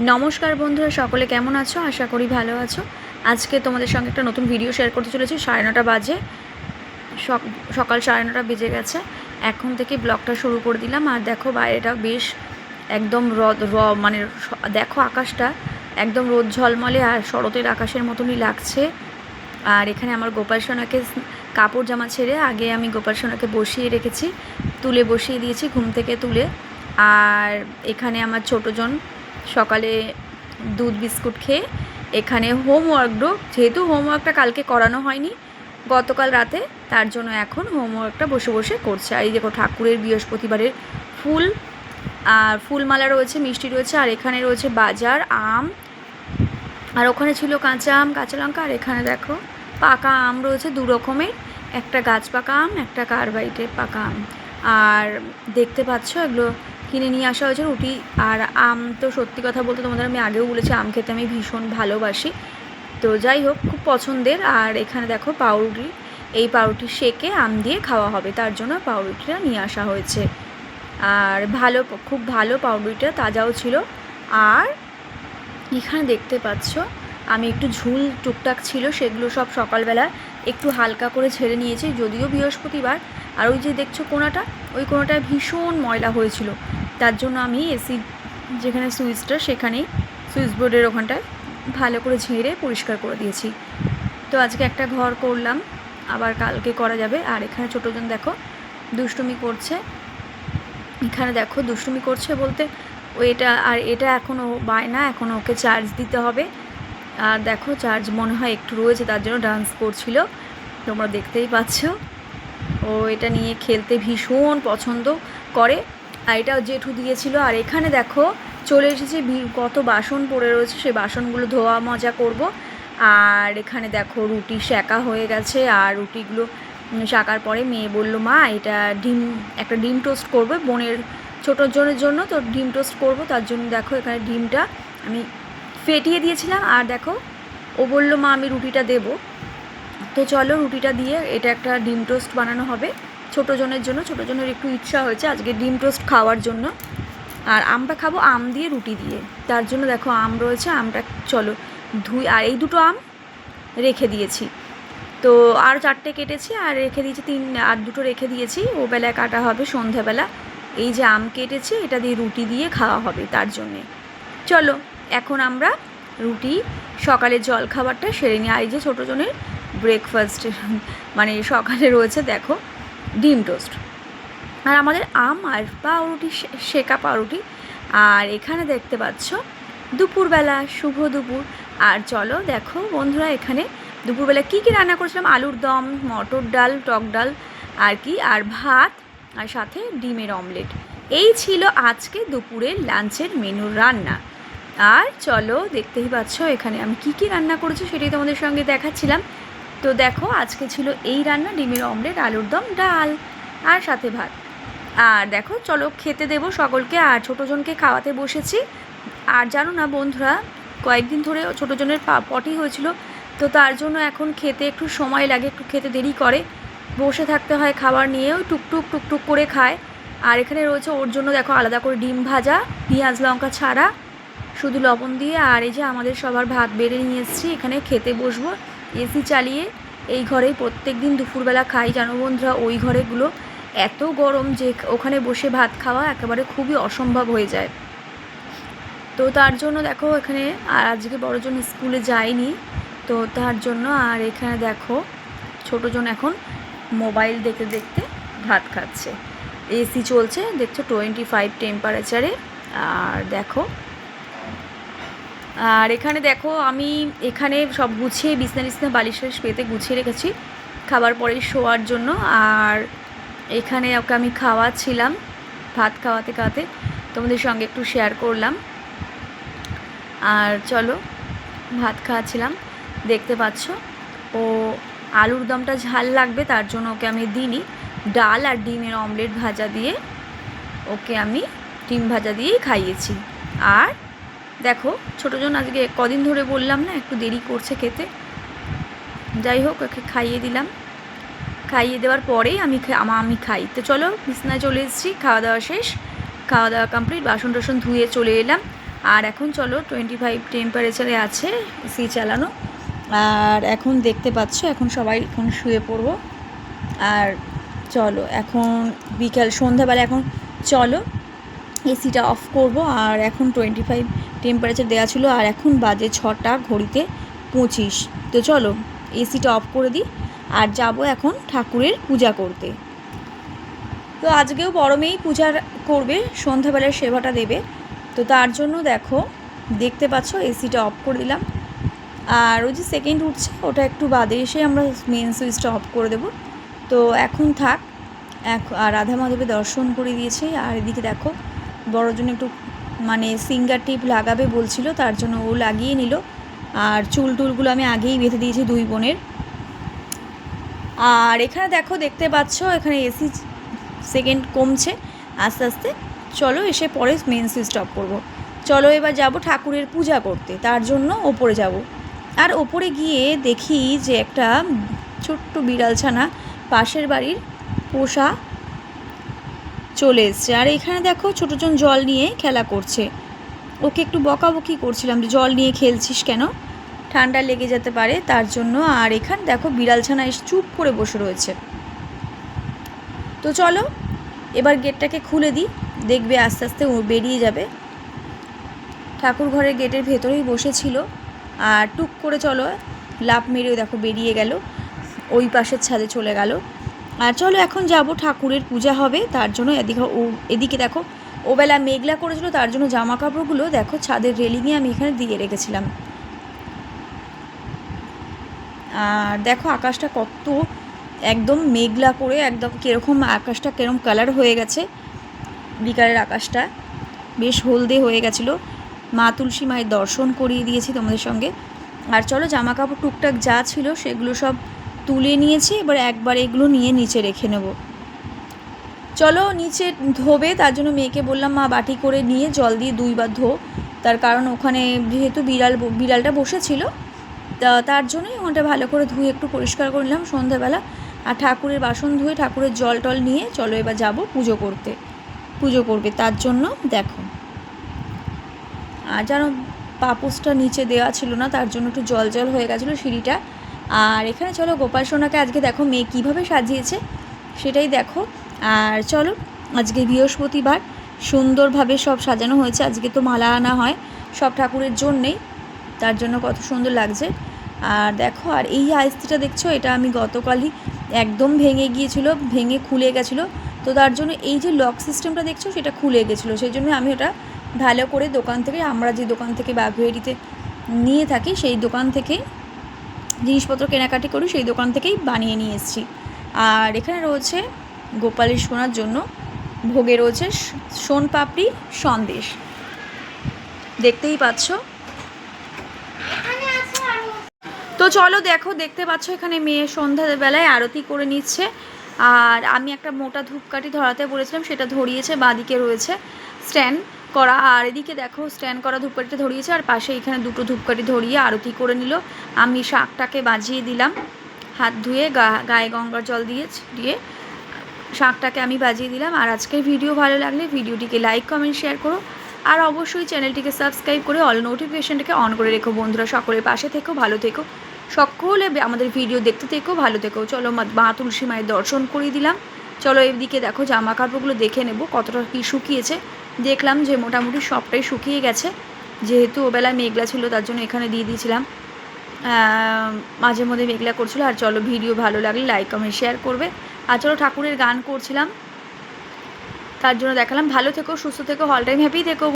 নমস্কার বন্ধুরা, সকলে কেমন আছো? আশা করি ভালো আছো। আজকে তোমাদের সঙ্গে একটা নতুন ভিডিও শেয়ার করতে চলেছি, সাড়ে নটা বাজে। সক- সকাল সাড়ে নটা বেজে গেছে। এখন থেকে ব্লগটা শুরু করে দিলাম। আর দেখো বাইরেটা বেশ একদম রদ র মানে দেখো আকাশটা একদম রোদ ঝলমলে আর শরতের আকাশের মতনই লাগছে। আর এখানে আমার গোপাল সোনাকে কাপড় জামা ছেড়ে আগে আমি গোপাল সোনাকে বসিয়ে রেখেছি। তুলে বসিয়ে দিয়েছি, ঘুম থেকে তুলে। আর এখানে আমার ছোটোজন সকালে দুধ বিস্কুট খেয়ে এখানে হোমওয়ার্কও যেহেতু হোমওয়ার্কটা কালকে করানো হয়নি, গতকাল রাতে তার জন্য এখন হোমওয়ার্কটা বসে বসে করছে। আর এই দেখো ঠাকুরের বৃহস্পতিবারের ফুল, আর ফুলমালা রয়েছে, মিষ্টি রয়েছে, আর এখানে রয়েছে বাজার, আম, আর ওখানে ছিল কাঁচা আম, কাঁচা লঙ্কা, আর এখানে দেখো পাকা আম রয়েছে দু রকমের, একটা গাছ পাকা আম, একটা কার্বাইটের পাকা আম। আর দেখতে পাচ্ছ এগুলো কিনে নিয়ে আসা হয়েছে রুটি আর আম। তো সত্যি কথা বলতে তোমাদের আমি আগেও বলেছি, আম খেতে আমি ভীষণ ভালোবাসি। তো যাই হোক, খুব পছন্দের। আর এখানে দেখো পাউরুটি। এই পাউরুটি সেকে আম দিয়ে খাওয়া হবে। তার জন্য পাউরুটিটা নিয়ে আসা হয়েছে। আর ভালো, খুব ভালো পাউরুটিটা তাজাও ছিল। আর এখানে দেখতে পাচ্ছ, আমি একটু ঝুল টুকটাক ছিল, সেগুলো সব সকালবেলা একটু হালকা করে ছেড়ে নিয়েছি, যদিও বৃহস্পতিবার। আর ওই যে দেখছ কোনাটা ওই কোনাটায় ভীষণ ময়লা হয়েছিল। তার জন্য আমি এসি যেখানে সুইচটা সেখানেই সুইচ বোর্ডের ওখানটায় ভালো করে ঝেড়ে পরিষ্কার করে দিয়েছি। তো আজকে একটা ঘর করলাম, আবার কালকে করা যাবে। আর এখানে ছোটোজন দেখো, দুষ্টুমি করছে। এখানে দেখো, দুষ্টুমি করছে বলতে, ও এটা, আর এটা এখনও বায়না, এখন ওকে চার্জ দিতে হবে। আর দেখো চার্জ মনে হয় একটু রয়েছে, তার জন্য ডান্স করছিল। তোমরা দেখতেই পাচ্ছ। ও এটা নিয়ে খেলতে ভীষণ পছন্দ করে। আর এটা জেঠু দিয়েছিল। আর এখানে দেখো, চলে এসেছে কত বাসন পড়ে রয়েছে। সেই বাসনগুলো ধোয়া মজা করব। আর এখানে দেখো, রুটি সেকা হয়ে গেছে। আর রুটিগুলো সেকার পরে মেয়ে বলল, মা, এটা ডিম, একটা ডিম টোস্ট করবে বোনের, ছোটোর জনের জন্য। তো ডিম টোস্ট করব। তার জন্য দেখো, এখানে ডিমটা আমি ফেটিয়ে দিয়েছিলাম। আর দেখো, ও বলল, মা, আমি রুটিটা দেবো। তো চলো রুটিটা দিয়ে এটা একটা ডিম টোস্ট বানানো হবে। ছোটো জনের জন্য, ছোটো জনের একটু ইচ্ছা হয়েছে আজকে ডিম টোস্ট খাওয়ার জন্য। আর আমরা খাব আম দিয়ে রুটি দিয়ে। তার জন্য দেখো আম রয়েছে, আমটা চলো ধুই। আর এই দুটো আম রেখে দিয়েছি। তো আর চারটে কেটেছি আর রেখে দিয়েছি তিন, আর দুটো রেখে দিয়েছি। ও বেলায় কাটা হবে সন্ধ্যাবেলা এই যে আম কেটেছি, এটা দিয়ে রুটি দিয়ে খাওয়া হবে তার জন্যে। চলো, এখন আমরা রুটি, সকালের জল খাবারটা সেরে নিই। আর এই যে ছোটো জনের ব্রেকফাস্ট মানে সকালে রয়েছে, দেখো, ডিম টোস্ট। আর আমাদের আম আর পাউরুটি সেকা পাউরুটি। আর এখানে দেখতে পাচ্ছ, দুপুরবেলা, শুভ দুপুর। আর চলো, দেখো, বন্ধুরা, এখানে দুপুরবেলা কী কী রান্না করেছিলাম? আলুর দম, মটর ডাল, টক ডাল, আর কি, আর ভাত, আর সাথে ডিমের অমলেট। এই ছিল আজকে দুপুরের লাঞ্চের মেনুর রান্না। আর চলো, দেখতেই পাচ্ছ, এখানে আমি কি কি রান্না করেছি সেটাই তোমাদের সঙ্গে দেখাচ্ছিলাম। তো দেখো, আজকে ছিল এই রান্না, ডিমের অমলেট, আলুর দম, ডাল আর সাথে ভাত। আর দেখো, চলো খেতে দেবো সকলকে, আর ছোটোজনকে খাওয়াতে বসেছি। আর জানো না বন্ধুরা, কয়েকদিন ধরে ছোটোজনের পটি হয়েছিল, তো তার জন্য এখন খেতে একটু সময় লাগে, একটু খেতে দেরি করে। বসে থাকতে হয় খাবার নিয়েও, টুকটুক টুকটুক করে খায়। আর এখানে রয়েছে ওর জন্য দেখো আলাদা করে ডিম ভাজা, পেঁয়াজ লঙ্কা ছাড়া। শুধু লবণ দিয়ে, আর এই যে আমাদের সবার ভাত বেড়ে নিয়ে এসেছি, এখানে খেতে বসবো। এসি চালিয়ে এই ঘরেই প্রত্যেক দিন দুপুরবেলা খাই। জানো বন্ধুরা, ওই ঘরেগুলো এত গরম যে ওখানে বসে ভাত খাওয়া একেবারে খুবই অসম্ভব হয়ে যায়। তো তার জন্য দেখো এখানে আর আজকে বড়জন স্কুলে যায়নি। তো তার জন্য আর এখানে দেখো ছোটোজন এখন মোবাইল দেখতে দেখতে ভাত খাচ্ছে। এসি চলছে, দেখছ টোয়েন্টি ফাইভ টেম্পারেচারে আর দেখো আর এখানে দেখো, আমি এখানে সব গুছিয়ে বিছনা বিছনা বালিশ পেতে গুছিয়ে রেখেছি, খাবার পরে শোয়ার জন্য। আর এখানে ওকে আমি খাওয়াচ্ছিলাম, ভাত খাওয়াতে খাওয়াতে। তোমাদের সঙ্গে একটু শেয়ার করলাম। আর চলো, ভাত খাওয়াচ্ছিলাম দেখতে পাচ্ছ। ও আলুর দমটা ঝাল লাগবে, তার জন্য ওকে আমি দিইনি। ডাল আর ডিমের অমলেট ভাজা দিয়ে ওকে আমি ডিম ভাজা দিয়েই খাইয়েছি। আর দেখো ছোটোজন আজকে কদিন ধরে বললাম না, একটু দেরি করছে খেতে। যাই হোক, ওকে খাইয়ে দিলাম। খাইয়ে দেওয়ার পরেই আমি আমা খাই। তো চলো, বিছনায় চলে এসেছি খাওয়া দাওয়া শেষ। খাওয়া দাওয়া কমপ্লিট বাসন টাসন ধুয়ে চলে এলাম। আর এখন চলো টোয়েন্টি ফাইভ টেম্পারেচারে আছে এসি চালানো। আর এখন দেখতে পাচ্ছ, এখন সবাই এখন শুয়ে পড়ব। আর চলো, এখন বিকাল, সন্ধ্যাবেলা এখন চলো এসিটা অফ করব আর এখন টোয়েন্টি ফাইভ টেম্পারেচার দেওয়া ছিল আর এখন বাজে ছটা ঘড়িতে পঁচিশ। তো চলো, এসিটা অফ করে দিই আর যাব এখন ঠাকুরের পূজা করতে। তো আজকেও বড় মেয়েই পূজা করবে সন্ধ্যাবেলার সেবাটা দেবে। তো তার জন্য দেখো, দেখতে পাচ্ছ, এসিটা অফ করে দিলাম। আর ওই যে সেকেন্ড উঠছে, ওটা একটু বাদে এসে আমরা মেন সুইচটা অফ করে দেবো। তো এখন থাক, এক আর রাধা মাধবের দর্শন করে দিয়েছে। আর এদিকে দেখো বড়োর জন্য একটু মানে সিঙ্গার টিপ লাগাবে বলছিল, তার জন্য ও লাগিয়ে নিল। আর চুল টুলগুলো আমি আগেই বেঁধে দিয়েছি দুই বোনের। আর এখানে দেখো, দেখতে পাচ্ছ, এখানে এসি সেকেন্ড কমছে আস্তে আস্তে। চলো এসে পরে মেন সুইচ অফ করব। চলো এবার যাব ঠাকুরের পূজা করতে, তার জন্য ওপরে যাব। আর ওপরে গিয়ে দেখি যে একটা ছোট্ট বিড়াল ছানা পাশের বাড়ির পোষা চলে এসছে। আর এখানে দেখো ছোটোজন জল নিয়ে খেলা করছে। ওকে একটু বকাবকি করছিলাম যে, জল নিয়ে খেলছিস কেন? ঠান্ডা লেগে যেতে পারে তার জন্য। আর এখানে দেখো বিড়াল ছানা এসে চুপ করে বসে রয়েছে। তো চলো, এবার গেটটাকে খুলে দিই। দেখবে আস্তে আস্তে ও বেরিয়ে যাবে। ঠাকুর ঘরের গেটের ভেতরেই বসেছিল। আর টুক করে চলো লাভ মেরেও দেখো বেরিয়ে গেল। ওই পাশের ছাদে চলে গেল। আর চলো এখন যাব, ঠাকুরের পূজা হবে, তার জন্য এদিকে ও, এদিকে দেখো, ওবেলা মেঘলা করেছিল, তার জন্য জামা কাপড়গুলো দেখো, ছাদের রেলিংয়ে আমি এখানে দিয়ে রেখেছিলাম। আর দেখো আকাশটা কত একদম মেঘলা করে, একদম কীরকম, আকাশটা কীরকম কালার হয়ে গেছে, বিকালের আকাশটা। বেশ হলদে হয়ে গেছিল। মা তুলসী মায়ের দর্শন করিয়ে দিয়েছি তোমাদের সঙ্গে। আর চলো জামা কাপড় টুকটাক যা ছিল, সেগুলো সব তুলে নিয়েছি, এবার একবার এগুলো নিয়ে নিচে রেখে নেব। চলো নিচে ধোবে, তার জন্য মেয়েকে বললাম, মা, বাটি করে নিয়ে জল দিয়ে দুইবার ধো। তার কারণ ওখানে যেহেতু বিড়াল, বিড়ালটা বসেছিল তার জন্যই ওখানটা ভালো করে ধুয়ে একটু পরিষ্কার করে নিলাম সন্ধ্যাবেলা আর ঠাকুরের বাসন ধুয়ে ঠাকুরের জল টল নিয়ে চলো এবার যাব পুজো করতে। পুজো করবে, তার জন্য দেখো। আর যেন পাপোসটা নিচে দেওয়া ছিল না, তার জন্য একটু জল জল হয়ে গেছিল সিঁড়িটা। আর এখানে চলো গোপাল সোনাকে আজকে দেখো মেয়ে কীভাবে সাজিয়েছে, সেটাই দেখো। আর চলো, আজকে বৃহস্পতিবার, সুন্দরভাবে সব সাজানো হয়েছে। আজকে তো মালা আনা হয় সব ঠাকুরের জন্যেই, তার জন্য কত সুন্দর লাগছে। আর দেখো, আর এই আইসিটা দেখছ, এটা আমি গতকালই একদম ভেঙে গিয়েছিল, ভেঙে খুলে গেছিল। তো তার জন্য এই যে লক সিস্টেমটা দেখছ, সেটা খুলে গেছিল। সেই জন্য আমি ওটা ভালো করে দোকান থেকে, আমরা যে দোকান থেকে বাঘুয়েরিতে নিয়ে থাকি, সেই দোকান থেকে জিনিসপত্র কেনাকাটি করি সেই দোকান থেকেই বানিয়ে নিয়ে এসেছি। আর এখানে রয়েছে গোপালের সোনার জন্য, ভোগে রয়েছে সোন পাপড়ি, সন্দেশ। দেখতেই পাচ্ছ। তো চলো দেখো, দেখতে পাচ্ছ এখানে মেয়ে সন্ধ্যাবেলায় আরতি করে নিচ্ছে। আর আমি একটা মোটা ধূপকাঠি ধরাতে বলেছিলাম, সেটা ধরিয়েছে, বাঁদিকে রয়েছে স্ট্যান্ড করা। আর এদিকে দেখো স্ট্যান্ড করা ধূপকাঠিটা ধরিয়েছে, আর পাশে এখানে দুটো ধূপকাঠি ধরিয়ে আরতি করে নিল। আমি শাকটাকে বাজিয়ে দিলাম, হাত ধুয়ে গা, গায়ে গঙ্গার জল দিয়ে দিয়ে শাকটাকে আমি বাজিয়ে দিলাম। আর আজকের ভিডিও ভালো লাগলে ভিডিওটিকে লাইক কমেন্ট শেয়ার করো। আর অবশ্যই চ্যানেলটিকে সাবস্ক্রাইব করে অল নোটিফিকেশানটাকে অন করে রেখো। বন্ধুরা, সকলের পাশে থেকো, ভালো থেকো। সকলে আমাদের ভিডিও দেখতে থেকো, ভালো থেকো। চলো মা তুলসী মায়ের দর্শন করিয়ে দিলাম। চলো এদিকে দেখো জামা কাপড়গুলো দেখে নেব কতটা কী শুকিয়েছে। দেখলাম যে মোটামুটি সবটাই শুকিয়ে গেছে। যেহেতু ওবেলা মেঘলা ছিল, তার জন্য এখানে দিয়ে দিয়েছিলাম। মাঝে মধ্যে মেঘলা করছিল, আর চলো ভিডিও ভালো লাগলে লাইক কমেন্ট শেয়ার করবে। আর চলো ঠাকুরের গান করছিলাম। তার জন্য দেখালাম। ভালো থেকো, সুস্থ থেকো হল টাইম হ্যাপি থেকো।